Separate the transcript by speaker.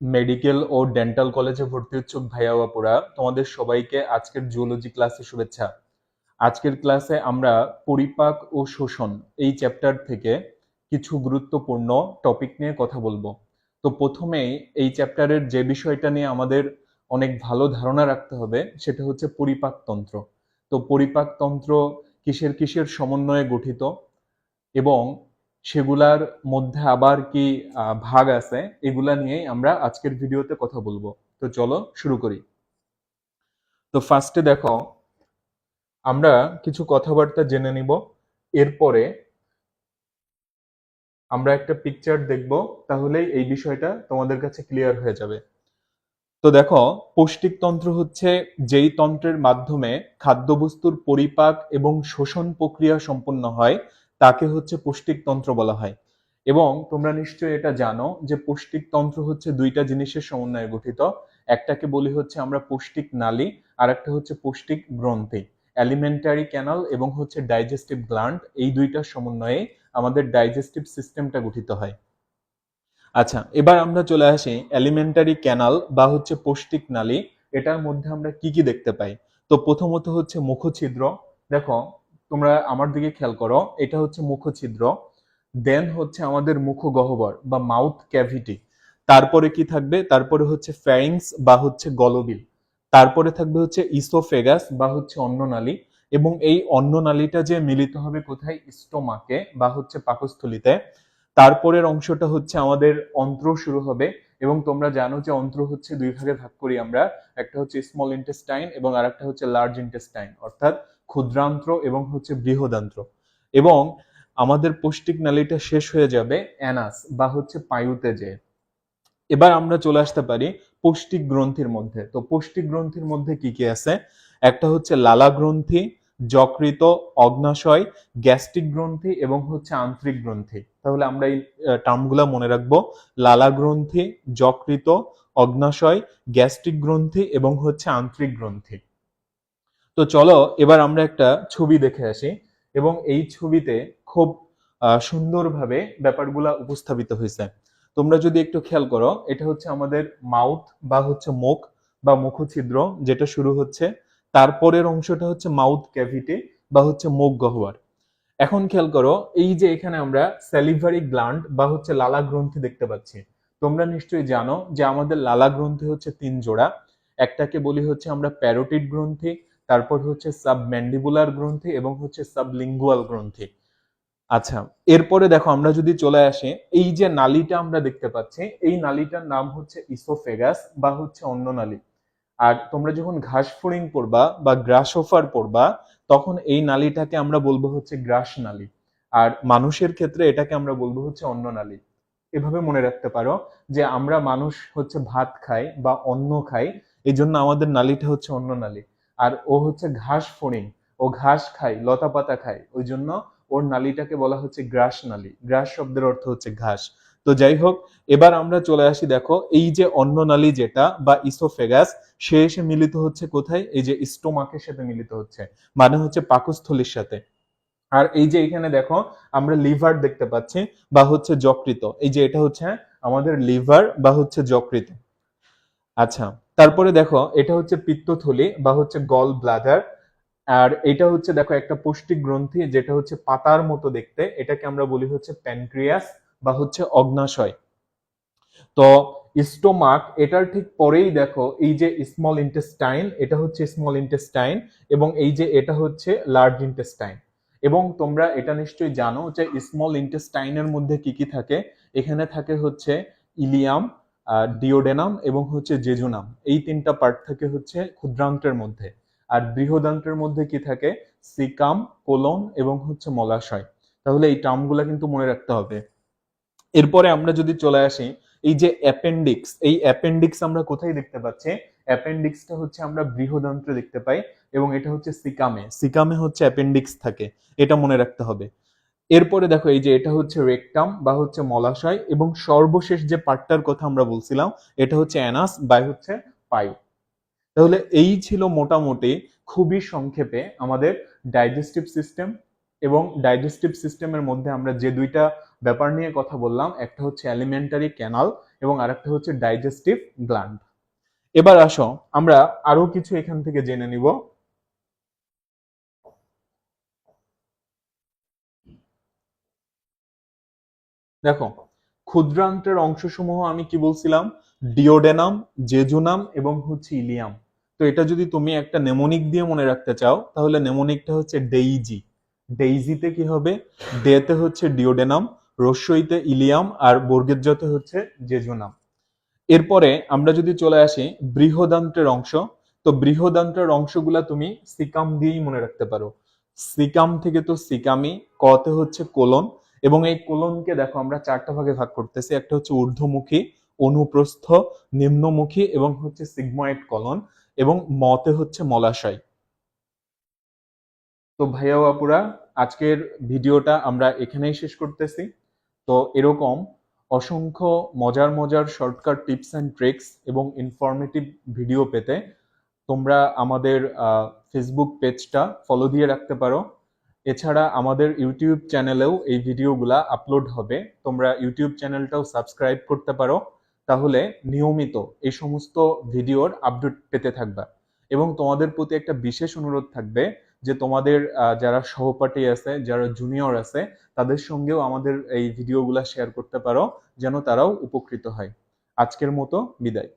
Speaker 1: Medical ও dental কলেজে ভর্তি ইচ্ছুক ভাইয়া বাপুরা তোমাদের সবাইকে আজকের জুওলজি ক্লাসে শুভেচ্ছা। আজকের ক্লাসে আমরা পরিপাক ও শোষণ এই চ্যাপ্টার থেকে কিছু গুরুত্বপূর্ণ টপিক নিয়ে কথা বলব। তো প্রথমেই এই চ্যাপ্টারের যে বিষয়টা নিয়ে আমাদের অনেক ভালো ধারণা রাখতে হবে, সেটা হচ্ছে পরিপাকতন্ত্র তো পরিপাকতন্ত্র কিসের কিসের সমন্বয়ে গঠিত এবং সেগুলার মধ্যে আবার কি ভাগ আছে? এগুলা নিয়েই আমরা আজকের ভিডিওতে কথা বলব। তো চলো শুরু করি। তো ফার্স্টে দেখো, আমরা কিছু কথাবার্তা জেনে নিব। এরপরে আমরা একটা পিকচার দেখব, তাহলেই এই বিষয়টা তোমাদের কাছে ক্লিয়ার হয়ে যাবে। তো দেখো, পৌষ্টিক তন্ত্র হচ্ছে যেই তন্ত্রের মাধ্যমে খাদ্যবস্তুর পরিপাক এবং শোষণ প্রক্রিয়া সম্পন্ন হয় তাকে হচ্ছে পৌষ্টিকতন্ত্র বলা হয়। এবং তোমরা নিশ্চয়ই এটা জানো যে পৌষ্টিকতন্ত্র হচ্ছে দুইটা জিনিসের সমন্বয়ে গঠিত। একটাকে বলি হচ্ছে আমরা পৌষ্টিক নালী আর একটা হচ্ছে পৌষ্টিক গ্রন্থি। অ্যালিমেন্টারি ক্যানাল এবং হচ্ছে ডাইজেস্টিভ গ্ল্যান্ড এই দুইটার সমন্বয়ে আমাদের ডাইজেস্টিভ সিস্টেমটা গঠিত হয়। আচ্ছা এবার আমরা চলে আসি এলিমেন্টারি ক্যানাল বা হচ্ছে পৌষ্টিক নালী। এটার মধ্যে আমরা কি কি দেখতে পাই? তো প্রথমত হচ্ছে মুখছিদ্র। দেখো তোমরা আমার দিকে খেয়াল করো, এটা হচ্ছে মুখছিদ্র দেন হচ্ছে আমাদের মুখগহ্বর বা মাউথ ক্যাভিটি তারপরে কি থাকবে? তারপরে হচ্ছে ফ্যারিংস বা হচ্ছে গলবিল, তারপরে থাকবে হচ্ছে ইসোফেগাস বা হচ্ছে অন্ননালী এবং এই অন্ননালীটা যে মিলিত হবে কোথায়? স্টোমাকে বা হচ্ছে পাকস্থলিতে, তারপরের অংশটা হচ্ছে আমাদের অন্ত্র শুরু হবে, এবং তোমরা জানো যে অন্ত্র হচ্ছে দুই ভাগে ভাগ করি আমরা, একটা হচ্ছে স্মল ইন্টেস্টাইন এবং আরেকটা হচ্ছে লার্জ ইন্টেস্টাইন অর্থাৎ ক্ষুদ্রান্ত্র এবং হচ্ছে বৃহদান্ত্র। এবং আমাদের পৌষ্টিক নালীটা শেষ হয়ে যাবে অ্যানাস বা হচ্ছে পায়ুতে যে এবার আমরা চলে আসতে পারি পৌষ্টিক গ্রন্থির মধ্যে। তো পৌষ্টিক গ্রন্থির মধ্যে কি কি আছে? একটা হচ্ছে লালা গ্রন্থি যকৃত, অগ্নাশয়, গ্যাস্ট্রিক গ্রন্থি এবং হচ্ছে আন্তরিক গ্রন্থি। তাহলে আমরা এই টার্মগুলো মনে রাখব। লালা গ্রন্থি যকৃত, অগ্নাশয়, গ্যাস্ট্রিক গ্রন্থি এবং হচ্ছে আন্তরিক গ্রন্থি। তো চলো, এবার আমরা একটা ছবি দেখে আসি। এবং এই ছবিতে খুব সুন্দরভাবে ব্যাপারগুলা উপস্থাপিত হয়েছে। তোমরা যদি একটু খেয়াল করো, এটা হচ্ছে আমাদের মাউথ বা হচ্ছে মুখ বা মুখছিদ্র, যেটা শুরু হচ্ছে, তারপরের অংশটা হচ্ছে মাউথ ক্যাভিটি বা হচ্ছে মুখ গহ্বর। এখন খেয়াল করো, এই যে এখানে আমরা স্যালিভারি গ্ল্যান্ড বা হচ্ছে লালা গ্রন্থি দেখতে পাচ্ছি। তোমরা নিশ্চয়ই জানো যে আমাদের লালা গ্রন্থি হচ্ছে তিন জোড়া। একটাকে বলি হচ্ছে আমরা প্যারোটিড গ্রন্থি তারপর হচ্ছে সাবম্যান্ডিবুলার গ্রন্থি এবং হচ্ছে সাবলিঙ্গুয়াল গ্রন্থি। আচ্ছা এরপরে দেখো আমরা যদি চলে আসি, এই যে নালীটা আমরা দেখতে পাচ্ছি, এই নালীটার নাম হচ্ছে ইসোফেগাস বা হচ্ছে অন্ননালী আর তোমরা যখন ঘাস ফড়িং পড়বা বা গ্রাসোফার পড়বা, তখন এই নালীটাকে আমরা বলব হচ্ছে গ্রাস নালী। আর মানুষের ক্ষেত্রে এটাকে আমরা বলব হচ্ছে অন্ন নালী। এভাবে মনে রাখতে পারো যে আমরা মানুষ হচ্ছে ভাত খাই বা অন্ন খাই এই জন্য আমাদের নালীটা হচ্ছে অন্ন নালী। আর ও হচ্ছে ঘাস ফড়িং। ও ঘাস খায় লতা পাতা খায়। ওই জন্য ওর নালীটাকে বলা হচ্ছে গ্রাস নালী। গ্রাস শব্দের অর্থ হচ্ছে ঘাস। তো যাই হোক, এবার আমরা চলে আসি, দেখো, এই যে অন্ন নালী যেটা বা ইসোফেগাস, সে এসে মিলিত হচ্ছে কোথায়? এই যে স্টোমাকের সাথে মিলিত হচ্ছে মানে হচ্ছে পাকস্থলীর সাথে। আর এই যে এখানে দেখো, আমরা লিভার দেখতে পাচ্ছি, বা হচ্ছে যকৃত। এই যে এটা হচ্ছে আমাদের লিভার বা হচ্ছে যকৃত। আচ্ছা তারপরে দেখো, এটা হচ্ছে পিত্তথলি বা হচ্ছে গল ব্লাডার আর এটা হচ্ছে দেখো একটা পৌষ্টিক গ্রন্থি যেটা হচ্ছে পাতার মতো দেখতে, এটাকে আমরা বলি হচ্ছে প্যানক্রিয়াস বা হচ্ছে অগ্নাশয়। তো স্টোমাক, এটার ঠিক পরেই দেখো, এই যে স্মল ইন্টেস্টাইন এটা হচ্ছে স্মল ইন্টেস্টাইন এবং এই যে এটা হচ্ছে লার্জ ইন্টেস্টাইন এবং তোমরা এটা নিশ্চয়ই জানো যে স্মল ইন্টেস্টাইনের মধ্যে কি কি থাকে? এখানে থাকে হচ্ছে ইলিয়াম ডিওডেনাম এবং হচ্ছে জেজুনাম এই তিনটা পার্ট থাকে হচ্ছে ক্ষুদ্রান্ত্রের মধ্যে। আর বৃহদান্ত্রের মধ্যে কি থাকে? সিকাম, কোলন এবং হচ্ছে মলাশয়। তাহলে এই টার্মগুলো কিন্তু মনে রাখতে হবে। এরপরে আমরা যদি চলে আসি, এই যে অ্যাপেন্ডিক্স এই অ্যাপেন্ডিক্স আমরা কোথায় দেখতে পাচ্ছি? অ্যাপেন্ডিক্সটা হচ্ছে আমরা বৃহদন্ত্রে দেখতে পাই এবং এটা হচ্ছে সিকামে। সিকামে হচ্ছে অ্যাপেন্ডিক্স থাকে। এটা মনে রাখতে হবে। এরপরে দেখো, এই যে এটা হচ্ছে রেকটাম বা হচ্ছে মলাশয় এবং সর্বশেষ যে পার্টটার কথা আমরা বলছিলাম, এটা হচ্ছে অ্যানাস বা হচ্ছে পাইপ তাহলে এই ছিল মোটামুটি খুবই সংক্ষেপে আমাদের ডাইজেস্টিভ সিস্টেম এবং ডাইজেস্টিভ সিস্টেমের মধ্যে আমরা যে দুইটা ব্যাপার নিয়ে কথা বললাম, একটা হচ্ছে অ্যালিমেন্টারি ক্যানাল এবং আরেকটা হচ্ছে ডাইজেস্টিভ গ্ল্যান্ড। এবার আসো, আমরা আরও কিছু এখান থেকে জেনে নিব। দেখো ক্ষুদ্রান্ত্রের অংশসমূহ আমি কি বলছিলাম? ডিওডেনাম জেজুনাম এবং হচ্ছে ইলিয়াম। তো এটা যদি তুমি একটা নেমোনিক দিয়ে মনে রাখতে চাও, তাহলে নেমোনিকটা হচ্ছে ডেইজি। ডেইজিতে কি হবে? ডেতে হচ্ছে ডিওডেনাম, রস্যইতে ইলিয়াম আর বর্গের যতে হচ্ছে জেজুনাম এরপরে আমরা যদি চলে আসি বৃহদান্তের অংশ, তো বৃহদান্তের অংশগুলা তুমি সিকাম দিয়েই মনে রাখতে পারো। সিকাম থেকে তো সিকামি কতে হচ্ছে কোলন এবং এই কোলনকে দেখো আমরা চারটা ভাগে ভাগ করতেছি। একটা হচ্ছে ঊর্ধ্বমুখী, অনুপ্রস্থ, নিম্নমুখী এবং হচ্ছে সিগময়েড কলন এবং মতে হচ্ছে মলাশয়। তো ভাইয়া বাপুরা আজকের ভিডিওটা আমরা এখানেই শেষ করতেছি। তো এরকম অসংখ্য মজার মজার শর্টকাট টিপস অ্যান্ড ট্রিক্স এবং ইনফরমেটিভ ভিডিও পেতে তোমরা আমাদের ফেসবুক পেজটা ফলো দিয়ে রাখতে পারো। এছাড়া আমাদের ইউটিউব চ্যানেলেও এই ভিডিওগুলা আপলোড হবে। তোমরা ইউটিউব চ্যানেলটাও সাবস্ক্রাইব করতে পারো। তাহলে নিয়মিত এই সমস্ত ভিডিওর আপডেট পেতে থাকবা। এবং তোমাদের প্রতি একটা বিশেষ অনুরোধ থাকবে যে তোমাদের যারা সহপাঠী আছে, যারা জুনিয়র আছে, তাদের সঙ্গেও আমাদের এই ভিডিওগুলা শেয়ার করতে পারো, যেন তারাও উপকৃত হয়। আজকের মতো বিদায়।